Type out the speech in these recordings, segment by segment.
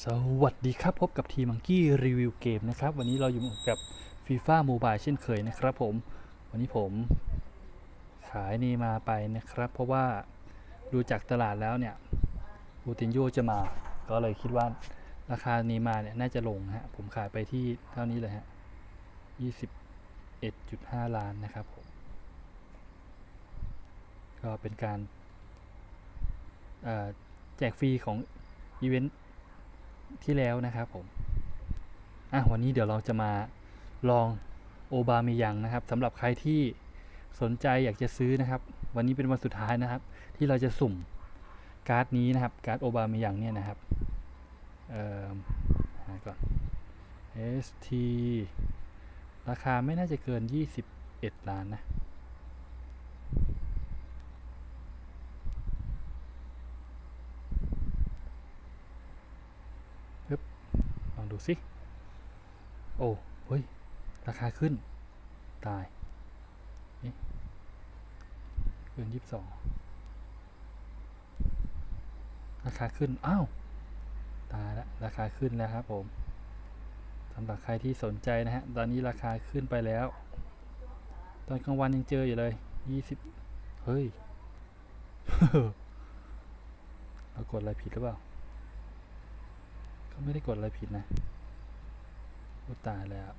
สวัสดีครับพบกับทีมังกี้รีวิวเกมนะครับ วันนี้เราอยู่กับ FIFA Mobile เช่นเคยนะครับผม วันนี้ผมขายนีมาไปนะครับ เพราะว่าดูจากตลาดแล้วเนี่ยบูตินโยจะมา ก็เลยคิดว่าราคานีมาเนี่ยน่าจะลงฮะผมขายไปที่เท่านี้เลยฮะ21.5 ล้านนะครับผมก็เป็นการแจกฟรีของอีเวนต์ ที่แล้วนะครับผมอะวันนี้เดี๋ยวเราจะมาลองโอบาเมยังนะครับสำหรับใครที่สนใจอยากจะซื้อนะครับ วันนี้เป็นวันสุดท้ายนะครับ ที่เราจะสุ่มการ์ดนี้นะครับการ์ดโอบาเมยังเนี่ยนะครับเอ่อหาก่อน ST ราคาไม่น่าจะเกิน 21 ล้านนะ องดูสิโอ้เฮ้ย ราคาขึ้น ตายเกินยี่สิบสองราคาขึ้น อ้าว ตายละราคาขึ้นแล้วครับผมสำหรับใครที่สนใจนะฮะ ตอนนี้ราคาขึ้นไปแล้ว ตอนกลางวันยังเจออยู่เลยยี่สิบเฮ้ยเรากดอะไรผิดหรือเปล่า ไม่ได้กดอะไรผิดนะอ้ตายแล้ว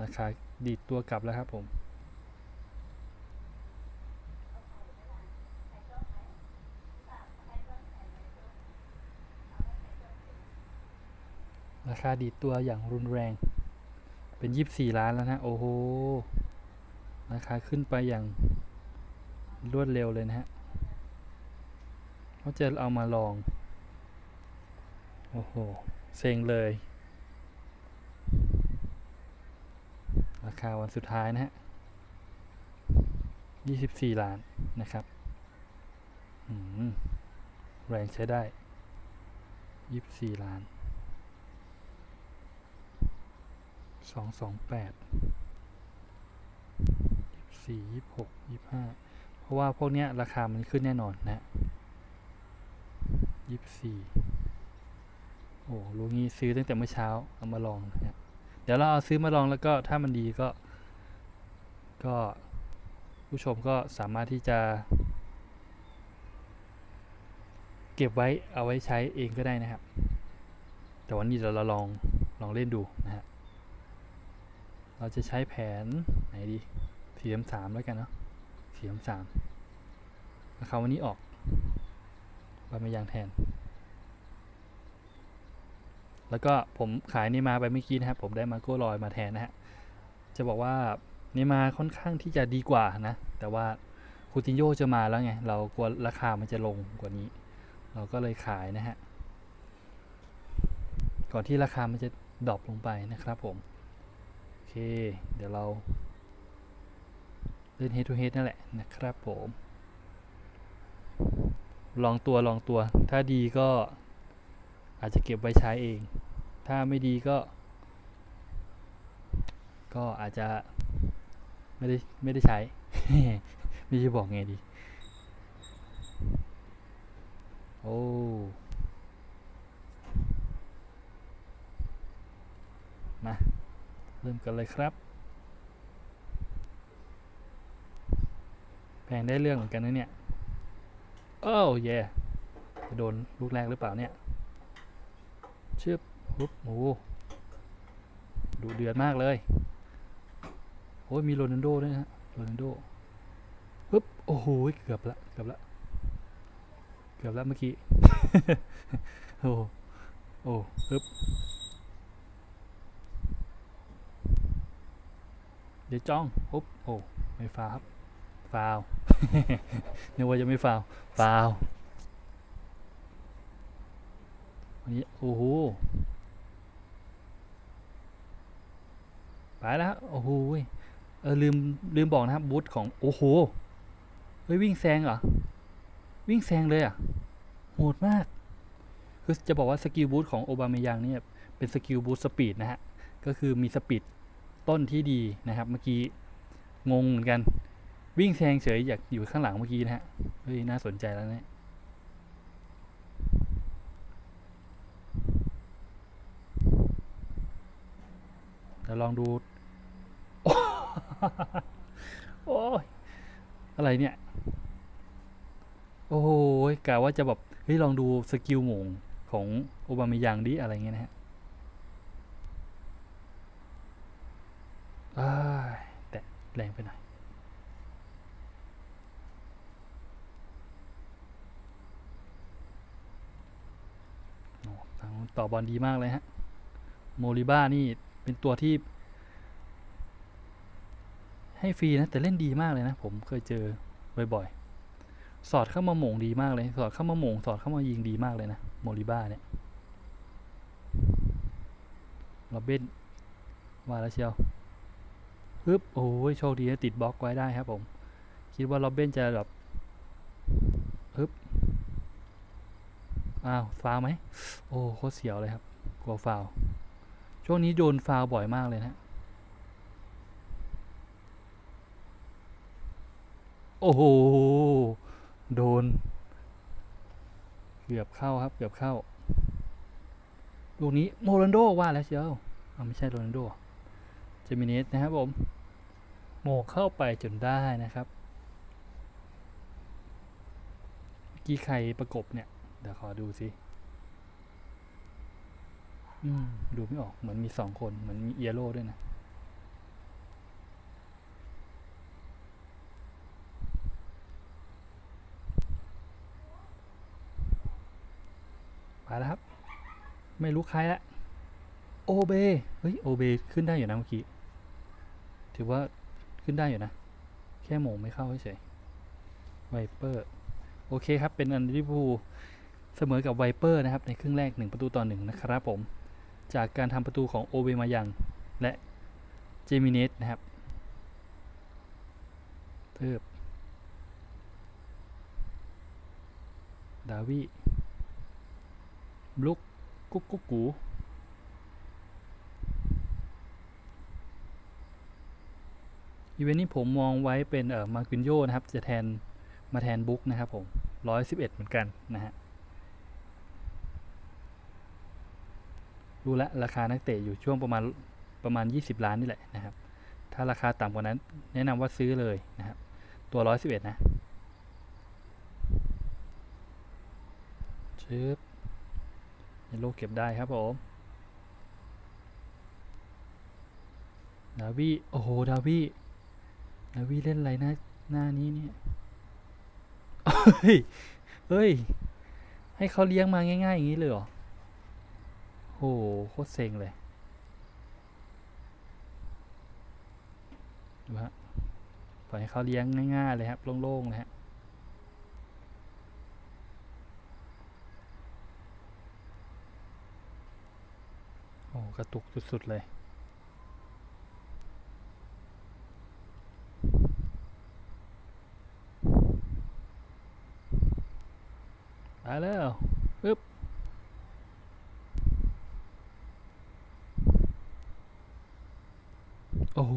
ราคาดีดตัวกลับแล้วครับผม ราคาดีดตัวอย่างรุนแรง เป็นยี่สี่ล้านแล้วนะ โอ้โห ราคาขึ้นไปอย่างรวดเร็วเลยนะฮะเขาจะเอามาลอง โอ้โห เซ็งเลย ราคาวันสุดท้ายนะฮะ 24 ล้านนะครับแรงใช้ได้ 24 ล้าน 228 24 26 25 เพราะว่าพวกเนี้ยราคามันขึ้นแน่นอนนะฮะ24 โอ้ลูกนี้ซื้อตั้งแต่เมื่อเช้าเอามาลองนะฮะเดี๋ยวเราเอาซื้อมาลองแล้วก็ถ้ามันดีก็ ก็ผู้ชมก็สามารถที่จะ เก็บไว้เอาไว้ใช้เองก็ได้นะครับ แต่วันนี้เดี๋ยวเราลองลองเล่นดูนะฮะเราจะใช้แผนไหนดีสี่สามแล้วกันเนาะสี่สามราคาวันนี้ออกบามายังแทน แล้วก็ผมขายนี่มาไปเมื่อกี้นะครับผมได้มาโก้ลอยมาแทนนะฮะจะบอกว่านี่มาค่อนข้างที่จะดีกว่านะ แต่ว่าคูตินโยจะมาแล้วไง เรากลัวราคามันจะลงกว่านี้ เราก็เลยขายนะฮะก่อนที่ราคามันจะดรอปลงไปนะครับผม โอเค เดี๋ยวเราเล่น head to head นั่นแหละนะครับผม ลองตัวลองตัวถ้าดีก็ อาจจะเก็บไว้ใช้เอง ถ้าไม่ดีก็ ก็อาจจะไม่ได้ไม่ได้ใช้ ไม่จะบอกไงดี โอ้มาเริ่มกันเลยครับ แพงได้เรื่องเหมือนกันนะเนี่ย โอ้เย่จะโดนลูกแรกหรือเปล่าเนี่ย เชึบปุ๊บโอ้ดูเดือดมากเลยโอ้ยมีโรนัลโดด้วยนะฮะโรนัลโดปุ๊บโอ้โหเกือบละเกือบละเกือบละเมื่อกี้โอ้โอ้ปุ๊บเดี๋ยวจ้องปุ๊บโอ้ไม่ฟาวครับฟาวนึกว่าจะไม่ฟาวฟาว วั นนี้โอ้โหไปแล้วโอ้โหเออลืมลืมบอกนะครับบูธของโอ้โหเฮ้ยวิ่งแซงเหรอวิ่งแซงเลยอะโหดมาก คือจะบอกว่าสกิลบูธของโอบาเมยังเนี่ยเป็นสกิลบูธสปีดนะฮะ ก็คือมีสปีดต้นที่ดีนะครับ เมื่อกี้งงเหมือนกัน วิ่งแซงเฉยอยากอยู่ข้างหลังเมื่อกี้นะฮะเฮ้ยน่าสนใจแล้วเนี่ย เดี๋ยวลองดู โอ้ยอะไรเนี่ย โอ้โหกะว่าจะแบบเฮ้ยลองดูสกิลหมงของโอบามายังดิอะไรเงี้ยนะฮะอ้แต่แรงไปหน่อยทางต่อบอลดีมากเลยฮะ โมริบ้านี่ เป็นตัวที่ ให้ฟรีนะ แต่เล่นดีมากเลยนะ ผมเคยเจอบ่อยๆ สอดเข้ามาหม่งดีมากเลย สอดเข้ามาหม่งสอดเข้ามายิงดีมากเลยนะโมริบ้าเนี่ยโรเบนว่าแล้วเชียวฮึบโอ้ยโชคดีนะติดบล็อกไว้ได้ครับผม คิดว่าโรเบนจะแบบฮึบอ้าวฟาวไหมโอ้โคตรเสียวเลยครับ กลัวฟาว ช่วงนี้โดนฟาวบ่อยมากเลยนะ โอ้โห โดน เกือบเข้าครับ เกือบเข้า ลูกนี้โมรันโดว่าแล้วเชียวอ้าไม่ใช่โรนัลโดเจมิเนสนะครับผม โมเข้าไปจนได้นะครับเมื่อกี้ใครประกบเนี่ย เดี๋ยวขอดูสิ อืม ดูไม่ออก เหมือนมีสองคน เหมือนมีเอียโร่ด้วยนะ มาแล้วครับ ไม่รู้ใครละโอเบ เฮ้ย โอเบ ขึ้นได้อยู่นะเมื่อกี้ ถือว่าขึ้นได้อยู่นะ แค่โหมงไม่เข้าเฉยไวเปอร์ โอเคครับ เป็นอันลิเวอร์พูเสมอกับไวเปอร์นะครับ ในครึ่งแรก 1 ประตูต่อหนึ่งนะครับผม จากการทำประตูของโอเบมายัง และเจมิเนสนะครับเพิ่มดาวิบลุกกุ๊กกุ๊กกูอีเวนต์นี้ผมมองไว้เป็นเอ่อมาร์กินโยนะครับ จะแทนมาแทนบุ๊กนะครับผมร้อยสิบเอ็ดเหมือนกันนะฮะ รู้ละราคานักเตะอยู่ช่วงประมาณประมาณ 20 ล้านนี่แหละนะครับ ถ้าราคาต่ำกว่านั้นแนะนำว่าซื้อเลยนะครับ ตัว 111 นะชึบในโลกเก็บได้ครับผม ดาวี่โอ้โห ดาวี่ดาวี่เล่นอะไรหน้าหน้านี้เนี่ย เฮ้ย เฮ้ย ให้เขาเลี้ยงมาง่าย ๆ อย่างนี้เลยเหรอ โหโคตรเซ็งเลยดูฮะปล่อยให้เขาเลี้ยงง่ายๆเลยครับโล่งๆเลยฮะโอ้กระตุกสุดๆเลยไปแล้วปึ๊บ โอ้โห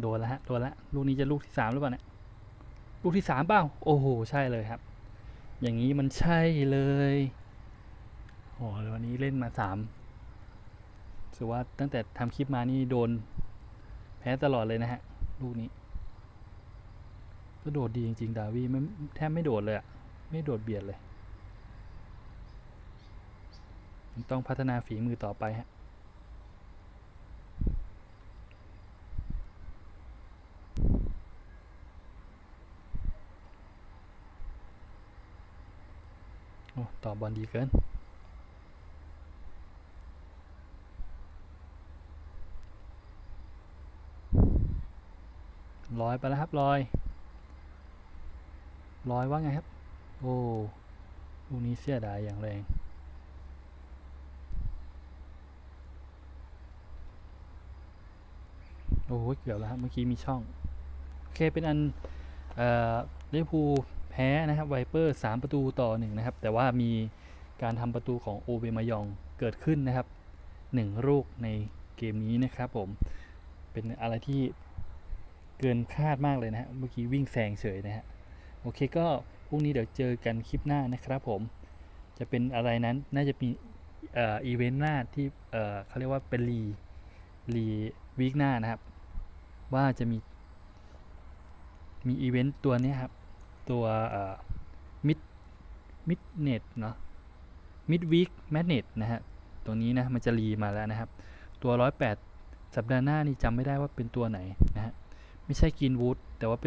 โดนแล้วฮะ โดนแล้ว ลูกนี้จะลูกที่สามหรือเปล่าเนี่ย ลูกที่สามเปล่า โอ้โห ใช่เลยครับ อย่างนี้มันใช่เลยโอ้โหวันนี้เล่นมาสามถือว่าตั้งแต่ทำคลิปมานี่โดน แพ้ตลอดเลยนะฮะ ลูกนี้ก็โดดดีจริงๆ ดาวีไม่แทบไม่โดดเลยอะไม่โดดเบียดเลย ต้องพัฒนาฝีมือต่อไปฮะ ต่อบอลดีเกิน ลอยไปแล้วครับลอย ลอยว่าไงครับ โอ้ลูกนี้เสียดายอย่างแรงโอ้โหเกือบแล้วครับเมื่อกี้มีช่อง โอเคเป็นอันเอ่อลิเวอร์พูล พ้นะครับไวเปอร์สามประตูต่อหนึ่งนะครับ แต่ว่ามีการทำประตูของโอเบมายองเกิดขึ้นนะครับหนึ่งลูกในเกมนี้นะครับผม เป็นอะไรที่เกินคาดมากเลยนะฮะ เมื่อกี้วิ่งแซงเฉยนะฮะ โอเคก็พรุ่งนี้เดี๋ยวเจอกันคลิปหน้านะครับผม จะเป็นอะไรนั้นน่าจะมีเอ่ออีเวนต์หน้าที่เอ่อเขาเรียกว่าเป็นรีรีวีคหน้านะครับ ว่าจะมีมีอีเวนต์ตัวนี้ครับ ตัวมิดมิดเน็ตเนาะมิดวีคแมกเน็ตนะฮะตัวนี้นะมันจะรีมาแล้วนะครับ ตัว 108 สัปดาห์หน้านี่จำไม่ได้ว่าเป็นตัวไหนนะฮะไม่ใช่กินวูดแต่ว่าเป็น